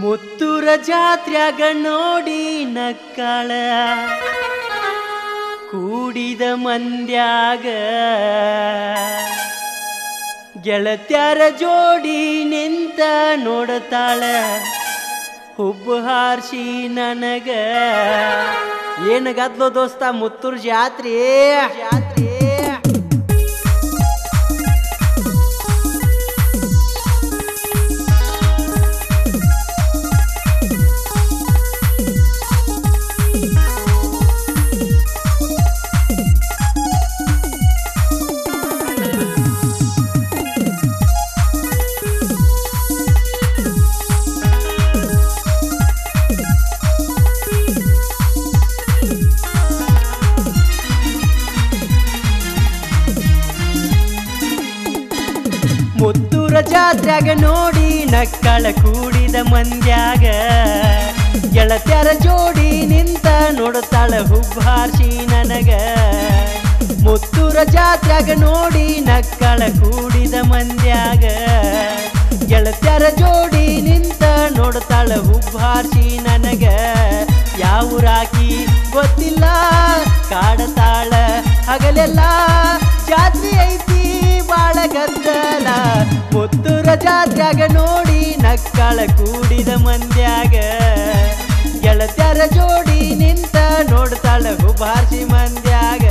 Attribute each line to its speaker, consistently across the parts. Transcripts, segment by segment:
Speaker 1: ಮುತ್ತೂರ ಜಾತ್ರ್ಯಾಗ ನೋಡಿ ನಕ್ಕಳ. ಕೂಡಿದ ಮಂದ್ಯಾಗ ಗೆಳತ್ಯಾರ ಜೋಡಿ ನಿಂತ ನೋಡತಾಳ. ಹುಬ್ಬು ಹಾರ್ಸಿ ನನಗ. ಏನಗದ್ಲೋ ದೋಸ್ತ, ಮುತ್ತೂರ್ ಜಾತ್ರೆ ಜಾತ್ರೆ? ಮುತ್ತೂರ ನೋಡಿ ನಕ್ಕಳ ಕೂಡಿದ ಮಂದ್ಯಾಗ. ಗೆಳತ್ಯರ ಜೋಡಿ ನಿಂತ ನೋಡುತ್ತಾಳ ಹುಬ್ಬಾರ್ಸಿ ನನಗ. ಮುತ್ತೂರ ಜಾತ್ರಾಗ ನೋಡಿ ನಕ್ಕಳ ಕೂಡಿದ ಮಂದ್ಯಾಗ. ಗೆಳತ್ಯರ ಜೋಡಿ ನಿಂತ ನೋಡುತ್ತಾಳ ಹುಬ್ಬಾರ್ಸಿ ನನಗ. ಯಾವೂರಾಕಿ ಗೊತ್ತಿಲ್ಲ, ಕಾಡತಾಳ ಹಗಲೆಲ್ಲ ಜಾತ್ರೆ ಐತಿ. ಬಾಳ ಗದ್ದಲ. ಮುತ್ತೂರ ಜಾತ್ರ್ಯಾಗ ನೋಡಿ ನಕ್ಕಳ ಕೂಡಿದ ಮಂದ್ಯಾಗ. ಗೆಳತ್ಯಾರ ಜೋಡಿ ನಿಂತ ನೋಡ್ತಾಳ ಹುಬಾರ್ಸಿ ಮಂದ್ಯಾಗ.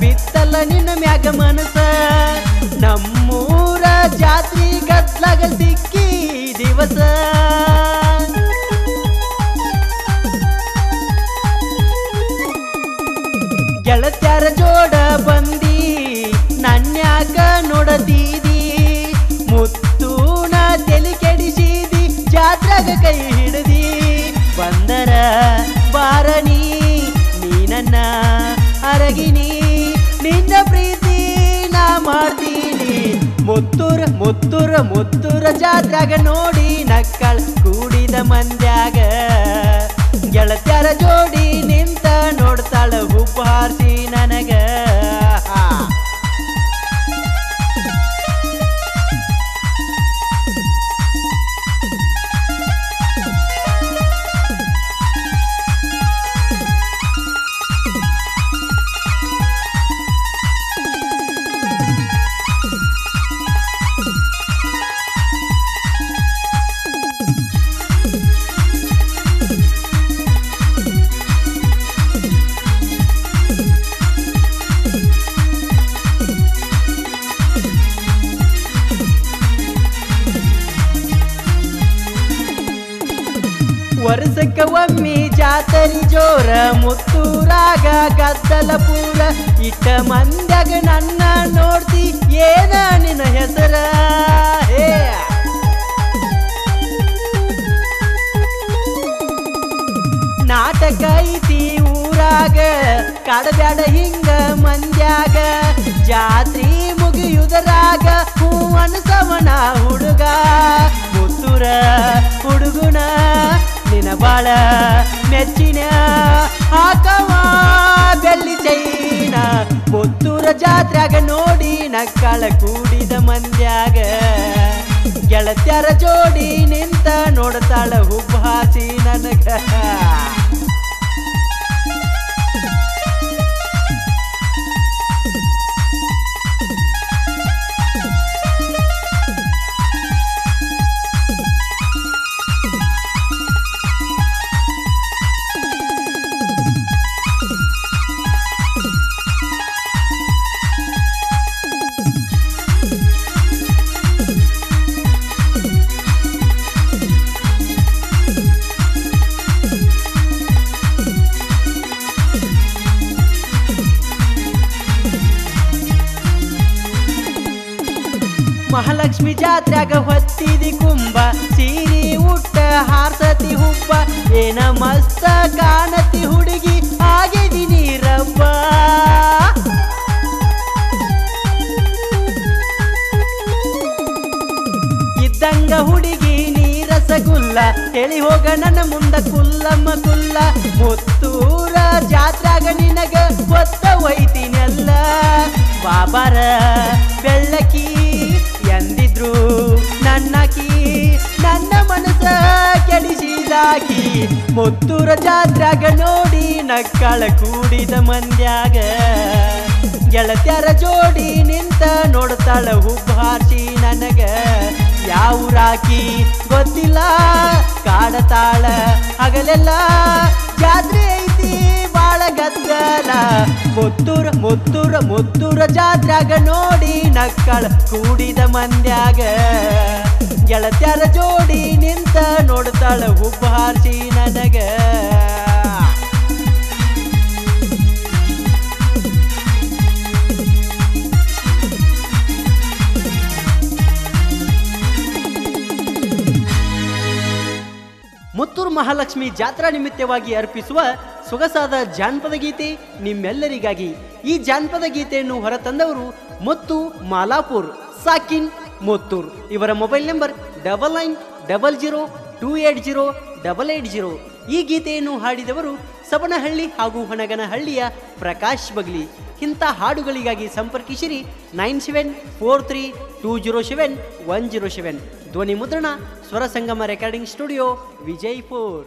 Speaker 1: ಬಿತ್ತಲ್ಲ ನಿನ್ನ ಮ್ಯಾಗ ಮನಸ ನಮ್ಮೂರ ಜಾತ್ರಿ ಗದ್ಲಾಗ ಸಿಕ್ಕಿ ದಿವಸ. ಗೆಳತ್ಯಾರ ಜೋಡ ಬಂದಿ ಮುತ್ತೂರ ಮುತ್ತುರ ಮುತ್ತುರ ಜಾತ್ರಾಗ ನೋಡಿ ನಕ್ಕಳ ಕೂಡಿದ ಮಂದ್ಯಾಗ ಗೆಳತ್ಯಾರ ಜೋಡಿ ವರ್ಷಕ್ಕ ಒಮ್ಮಿ ಜಾತರಿ ಜೋರ ಮುತ್ತೂರಾಗ ಗದ್ದಲ ಪೂರ ಇಟ್ಟ ಮಂದ್ಯಾಗ ನನ್ನ ನೋಡ್ತಿ ಏನ ನಿನ್ನ ಹೆಸರ? ನಾಟಕ ಐತಿ ಊರಾಗ, ಕಡಬ್ಯಾಡ ಹಿಂಗ ಮಂದ್ಯಾಗ, ಜಾತ್ರಿ ಮುಗಿಯುದರಾಗ ಹೂ ಅನ್ಸವನ ಹುಡುಗ. ಮುತ್ತೂರ ಹುಡುಗುಣ ನಿನ ಬಾಳ ಮೆಚ್ಚಿನ ಹಾಕವ ಬೆಲ್ಲಿ ಚೈನ ಪುತ್ತೂರ ಜಾತ್ರೆಗ ನೋಡಿ ನಕ್ಕಳ ಕೂಡಿದ ಮಂದ್ಯಾಗ. ಗೆಳತ್ಯರ ಜೋಡಿ ನಿಂತ ನೋಡ್ತಾಳ ಹುಬ್ಬಾಸಿ ನನಗ. ಮಹಾಲಕ್ಷ್ಮಿ ಜಾತ್ರ್ಯಾಗ ಹೊತ್ತಿದಿ ಕುಂಭ ಸೀರಿ ಉಟ್ಟ ಹಾರ್ಸತಿ ಹುಬ್ಬ. ಏನ ಮಸ್ತ ಕಾಣತಿ ಹುಡುಗಿ, ಆಗಿದಿ ನೀರಬ್ಬ ಇದ್ದಂಗ ಹುಡುಗಿ ನೀ ರಸಗುಲ್ಲ ಹೇಳಿ ಹೋಗ ನನ್ನ ಮುಂದ ಕುಲ್ಲಮ್ಮ ಕುಲ್ಲ. ಮುತ್ತೂರ ಜಾತ್ರಾಗ ನಿನಗ ಹೊತ್ತ ಒಯ್ತೀನಲ್ಲ ಬಾಬಾರ ಬೆಳ್ಳಕಿ ಎಂದಿದ್ರು ನನ್ನಕಿ, ನನ್ನ ಮನಸ್ಸ ಕೆಡಿಸಿದಾಕಿ ಮುತ್ತೂರ ಜಾತ್ರಾಗ ನೋಡಿ ನಕ್ಕಳ ಕೂಡಿದ ಮಂದ್ಯಾಗ. ಗೆಳತ್ಯರ ಜೋಡಿ ನಿಂತ ನೋಡ್ತಾಳ ಹುಬ್ಬಾರ್ಸಿ ನನಗ. ಯಾವ ರಾಕಿ ಗೊತ್ತಿಲ್ಲ, ಕಾಡತಾಳ, ಹಗಲೆಲ್ಲ ಜಾತ್ರೆ ಬಾಳ ಗದ್ದಲ ಮುತ್ತೂರ ಮುತ್ತೂರ ಮುತ್ತೂರ ಜಾತ್ರಾಗ ನೋಡಿ ನಕ್ಕಳ ಕೂಡಿದ ಮಂದ್ಯಾಗ. ಗೆಳತ್ಯರ ಜೋಡಿ ನಿಂತ ನೋಡ್ತಾಳ ಹುಬ್ಬಾರ್ಸಿ ನನಗ. ಮುತ್ತೂರು ಮಹಾಲಕ್ಷ್ಮಿ ಜಾತ್ರಾ ನಿಮಿತ್ತವಾಗಿ ಅರ್ಪಿಸುವ ಸೊಗಸಾದ ಜಾನಪದ ಗೀತೆ ನಿಮ್ಮೆಲ್ಲರಿಗಾಗಿ ಈ ಜಾನಪದ ಗೀತೆಯನ್ನು ಹೊರತಂದವರು ಮತ್ತು ಮಾಲಾಪುರ್, ಸಾಕಿನ್ ಮೊತ್ತೂರ್. ಇವರ mobile number double nine double zero two eight zero double eight zero. ಈ ಗೀತೆಯನ್ನು ಹಾಡಿದವರು ಸಬನಹಳ್ಳಿ ಹಾಗೂ ಹೊಣಗನಹಳ್ಳಿಯ ಪ್ರಕಾಶ್ ಬಗ್ಲಿ. ಇಂಥ ಹಾಡುಗಳಿಗಾಗಿ ಸಂಪರ್ಕಿಸಿರಿ nine seven four three two zero seven one zero seven. ಧ್ವನಿ ಮುದ್ರಣ ಸ್ವರ ಸಂಗಮ ರೆಕಾರ್ಡಿಂಗ್ ಸ್ಟುಡಿಯೋ ವಿಜಯಪುರ್.